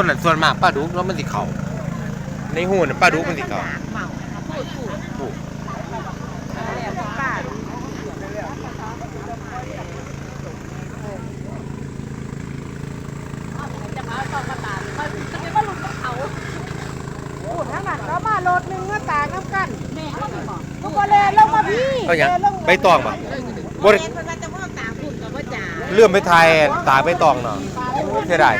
ต้นนั้นส่วนมากปลาดุกแล้วมันสิเข้าในหูน่ะปลาดุกมันสิเข้าเมาพูดถูกถูกป้าพูดทั้งนั้นแล้วมารถหนึงก็ตากน้ำกันแม่เขาไม่บอกกูก็เลยลงมาพี่เอาหยังเลยลงใบตองบ่บ่ได้เห็นมันว่าจะพ่อตาคุณกับว่าจ๋าเลื่อมไปไทยตากใบตองเนาะเสียดาย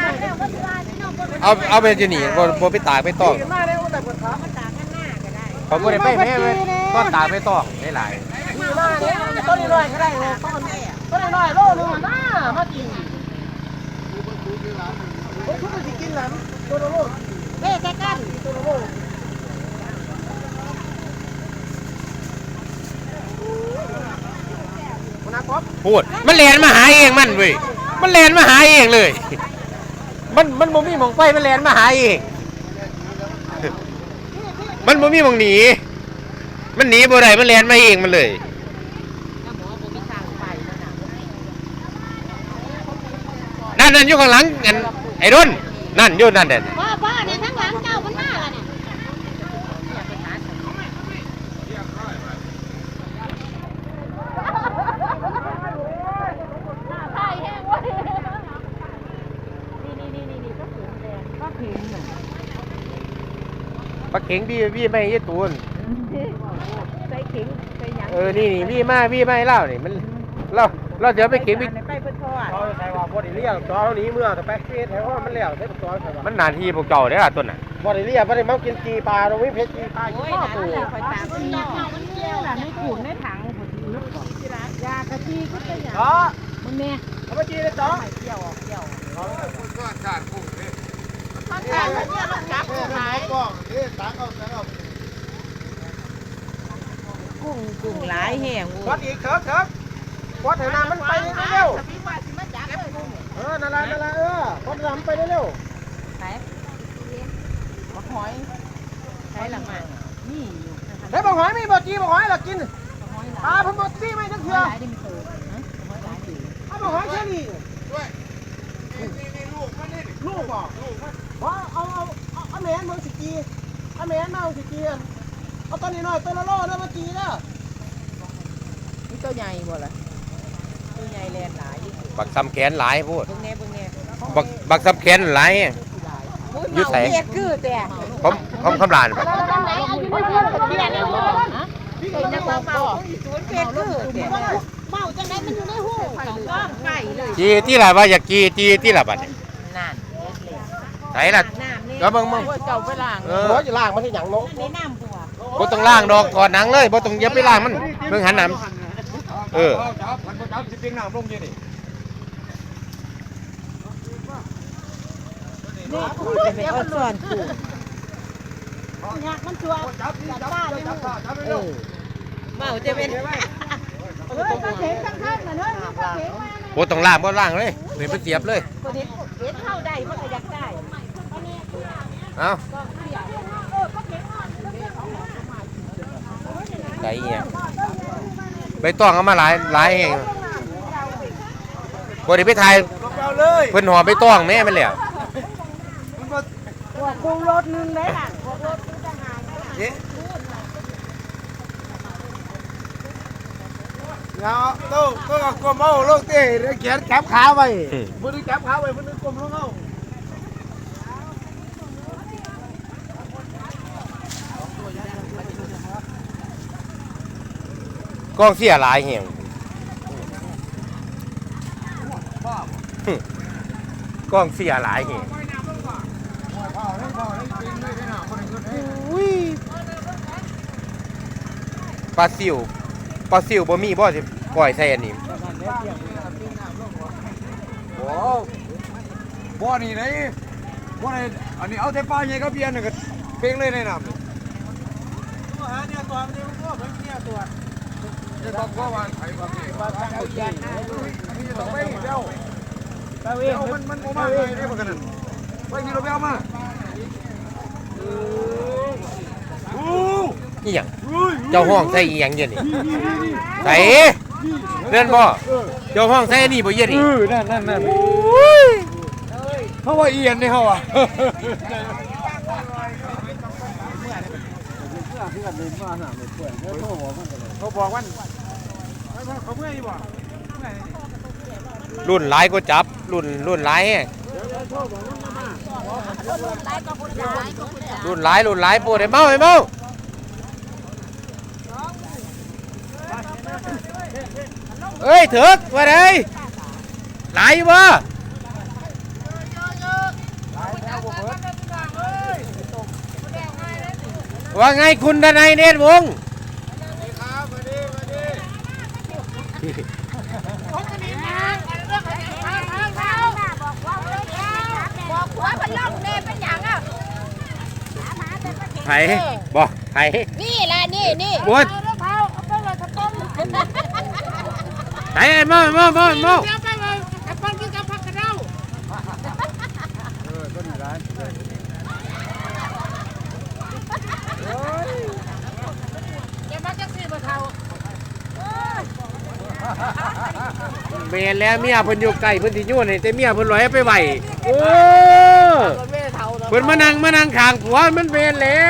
เอาเอาไปจะหนีบ่บ่ไปตากใบตองมาเร็วแต่ปวดขามันตาข้างหน้าก็ได้เขาบ่ได้ไปแม่เว้ยต้นตากใบตองหลายมีมาเร็วต้นนี้ลอยก็ได้เลยต้นนี้ต้นนี้ลอยโลนึงน่ามากินโอ้ยคุณจะกินหลังตัวละโลเบ้แค่กันตัวละโลคุณนักพบๆพูดมันแล่นมาหาเองมันเว้ยมันแล่นมาหาเองเลย มันมันบ่มีหมองไปมันแลนมาหาอีก มันบ่มีหมองหนี มันหนีบ่ได้มันแลนมาเองมันเลย ถ้าหมอผมมีทางไปแล้วนะนั่นนั่นอยู่ข้างหลังอันไอ้รุ่นนั่นอยู่นั่นเด่น พ่อพ่อเนี่ยทั้งหลังเจ้ามันมาแล้วเนี่ยอยากไปหาฉันใช่แห้งเว้ยนี่นี่นี่นี่ก็ถึงแดงก็ถึงน่ะ ปลา เข็งพี่พี่ไม่ยี่ตูนใส่ขิงใส่หยังเออนี่นี่พี่มาพี่ไม่เล่านี่มันเราเราเดี๋ยวไปเข็งไปไปเพื่อทอดเขาใส่ว่าบอดี้เลี้ยงจอนี้เมื่อแต่แป๊กเฟสแถวว่ามันแล้วใช้จอใส่ว่ามันหนาทีพวกเจ้าเด้อล่ะต้นน่ะบอดี้เลี้ยงบอดี้มากินกีปลาตรงนี้เพชรกีปลาโอ้ยข้อนะปูเลยคอยตามที่นอกมันเกี่ยวล่ะในถุงในถังผุดนึกก่อนยากะทิก็จะอย่างจอมึงแม่เอามาจีเลยจอไม่เกี่ยวออกเกี่ยวข้างล่างเนี่ยมันจับหายกุ้งกุ้งหลายแห้งวัดอีกเถิกเถิกวัดแถวน้ำมันไปเร็วพี่ว่าสิมาจับเลยกุ้งเออนั่นละนั่นละเออวัดน้ำไปเร็วไหนบักหอยใช้ละมันนี่อยู่เฮ้ยบอกหอยมีบอกจีบอกหอยเรากินบักหอยหปลาลายเพิ่งบอกจีไม่จังหเถื่ออยหลายได้มีตัวนะหอยหลายดีเอาบอกหอยเชอรี่ลูกบอก ว่าเอาเอาเอาเอาแมนมืองสิกีเอาแมนมาเอาสิกีเอาตัวนี้หน่อยตัวละโลนะเมื่อกี้นะนี่ตัวใหญ่บ่ล่ะตัวใหญ่แลนหลายบักซ้ำแขนหลายพูดเบิ่งแน่เบิ่งแน่บักบักซ้ำแขนหลายอยู่ไสเฮ็ดคือแต่ผมผมคำลานบ่ไหนเอาอยู่ในเรือเบียร์ในหูฮะเป็นจังหวะเมาศูนย์เป็ดคือแต่เมาจังไดมันอยู่ในหูก้องไก่เลยจีที่ล่ะว่าอยากจีจีที่ล่ะบัดนี้นั่น ไหนล่ะน้ำนี่ก็เบิ่งมึงเจ้าไปล้างเอหัอวจะล่างมันที่หยังเนาะนี่น้ำบัวบ่ต้องล้างดอกถอดหนังเลยบ่ต้องอย่าไปล้างมันเบิ่งหันหน้าเออนี่จะเป็นอ้อนส่วนกูอยากมันชัวจับป้าเลยมึงเออเมาจะเป็นเฮ้ยกระเข็งข้างๆน่ะเฮ้ยกระเข็งมาบ่ต้องล้างบ่ล้างเลยนี่ไปเสียบเลยคนนี้เฮ็ดเข้าได้มันก็อยากได้ เอ้าก็เสียไก่เอียงใบตองเอามาหลายหลายแฮงบ่ได้ไปถ่ายเอาเลยเพิ่นห่อใบตองแม่มันแล้วหัวปรุงรสหนึงได้ล่ะเนาะตู้ตู้ก็กลมเอาลูกเต้เขียนแคปขาไว้บ่ได้แคปขาไว้บ่ได้กลมลงเอา กองเสียหลายแฮงกองเสียหลายแฮงปลาซิวปลาซิวบ่มีบ่สิปล่อยใส่อันนี้โอ้บ่นี่ไหนบ่อนี่อันนี้เอาแต่ปลาใหญ่กับเบียร์นี่ก็เพ่งเลยในน้ำนี่หาเนี่ยตัวมันนี่มันก็เพิ่นเนี่ยตัว มันมันบ่มาเลยนี่มันกันนั่นไปที่เราไปเอามาโอ้อีหยังเจ้าห้องใส่อีหยังเยวนี้ใส่เลื่อนบ่เจ้าห้องใส่นนี้บ่เย็นนี่นั่นนั่นนั่นโทเขาว่าเอียนนี่เขาอะเขาบอกว่า เขาเมื่อยบ่รุ่นหลายก็จับ รุ่นรุ่นหลายแฮงรุ่นหลายรุ่นหลายปวดไอ้เมาไอ้เมาเอ้ยเถิกว่าไดหลายอยู่บ่ว่าไงคุณดนัยเนตรวงศ์ บอกหัวมัน ล่องเน่เป็นอย่างอะไผบ่ไผนี่แหละนี่นี่โอ๊ยเอาเท้าเอาไปเลยกระต้มไผไอ้เมาไอ้เมาเมาไอ้เมาเดี๋ยวไปเลยกระต้มกินกับผักกระเด้าเดี๋ยวมาจักสี่มาเท่า เมียแล้วเมียเพิ่นอยู่ไกลเพิ่นสิยุ่นให้แต่เมียเพิ่นลอยไปไหวโอ้เพิ่นมานั่งมานั่งข้างผัวมันเมียแล้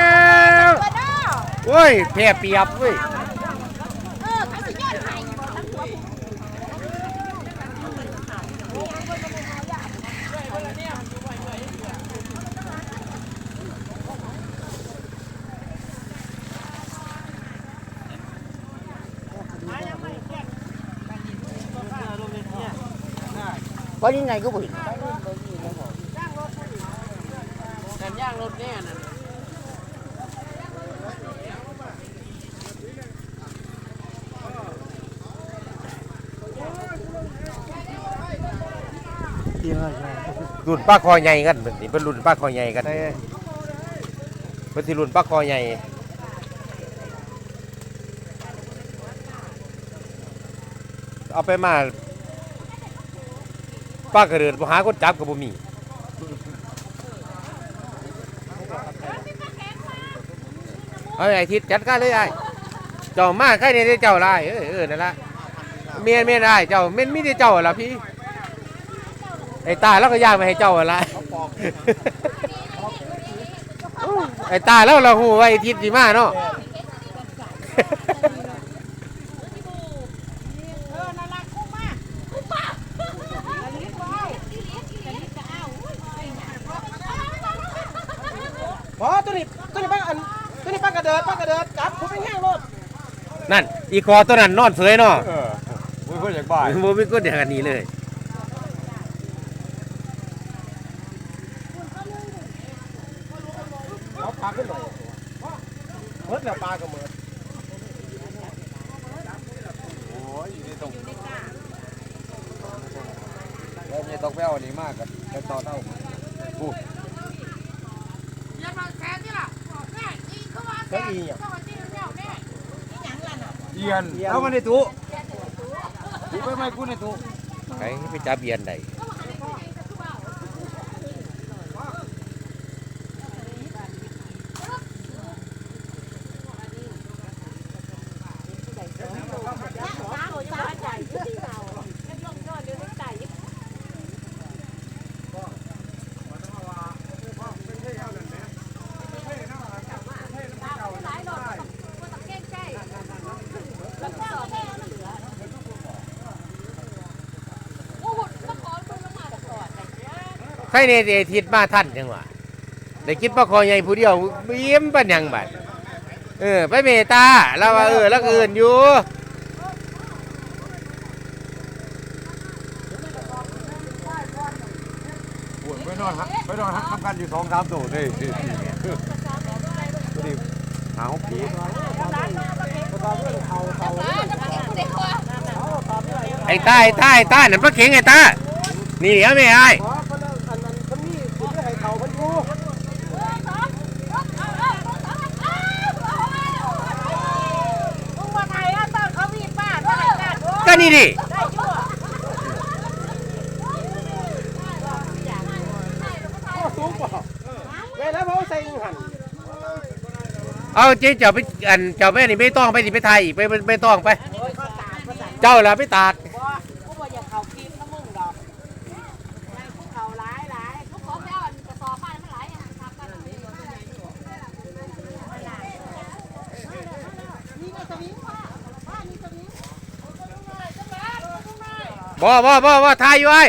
วโอ้ยแพ้เปียบเว้ย เออเขาสิยอดไห้ทั้งหัวผู้ว่ายังไงก็บ่เห็นรุ่นป้าคอใหญ่กันเพิ่นสิเป็นรุ่นป้าคอใหญ่กันเพิ่นสิรุ่นป้าคอใหญ่เอาไปมา ป้ากระเดินบ่หาคนจับก็บ่มีเอาไอ้ทิศจัดการเลยไอ้เจ้ามาใครเนี่ยเจ้าลายเออเออนั่นละเมียนเมียนได้เจ้าเมียนมีแต่เจ้าล่ะพี่ไอ้ตาแล้วก็ย่างไปให้เจ้าอะไรไอ้ตาแล้วเราหูว่าไอ้ทิศดีมากเนาะ เออนั่นละคู่มาคู่มาอันนี้ก็เอาอันนี้ก็เอา พอตัวนี้ตัวนี้ป้าอันตัวนี้ป้ากระเดิดป้ากระเดิดจับผมไม่แห้งรถนั่น อีคอตัวนั้นนอนเสยเนาะเอออุ้ยเพื่อนอยากบ่ายโมมีก็เดียวกันนี้เลยเอาปลาขึ้นหน่อยเมื่อแล้วปลาก็เหมือนโอ้ยอยู่ในตรงแล้วเนี่ยต้องไปเอาอันนี้มากกันไปต่อเท่าอู้ ก็งอีอะเข้ามาที่นี่แม่อีหยังล่ะน่ะเอียนเอามาในตู้ตู้ไปไหมกูในตู้ไปไปจับเบียนใด ใครเนี่ยไอ้ทิศมาท่านจังหวะได้คิดว่าคอใหญ่ผู้เดียวเบี้ยมปันยังบัดเออ ไปเมตาแล้วว่าเออแล้วก็อื่นอยู่ไปนอนฮะไปนอนฮะทำกันอยู่สองสามตัวเลยตัวนี้หาหกปีไอ้ตาไอ้ตาไอ้ตานั่นปลาเข็งไอ้ตานี่เดี๋ยวไม่ไอ้ อ๋อคนนั้นอันนั้นคนนี้คุณไม่ให้เขาคนอยู่ มึงมาไทยอะตอนเขามีป้าด้วยกัน ก็นี่ ดิได้ชั่วพ่อสูงเปล่าเวลาเขาใส่หันเอาเจ๊เจ้าไปอันเจ้าแม่นี่ไม่ต้องไปสิไปไทยอีกไปไปไม่ต้องไป เจ้าละไปตาก บ่บ่บ่บ่ทายอยู่ไอ้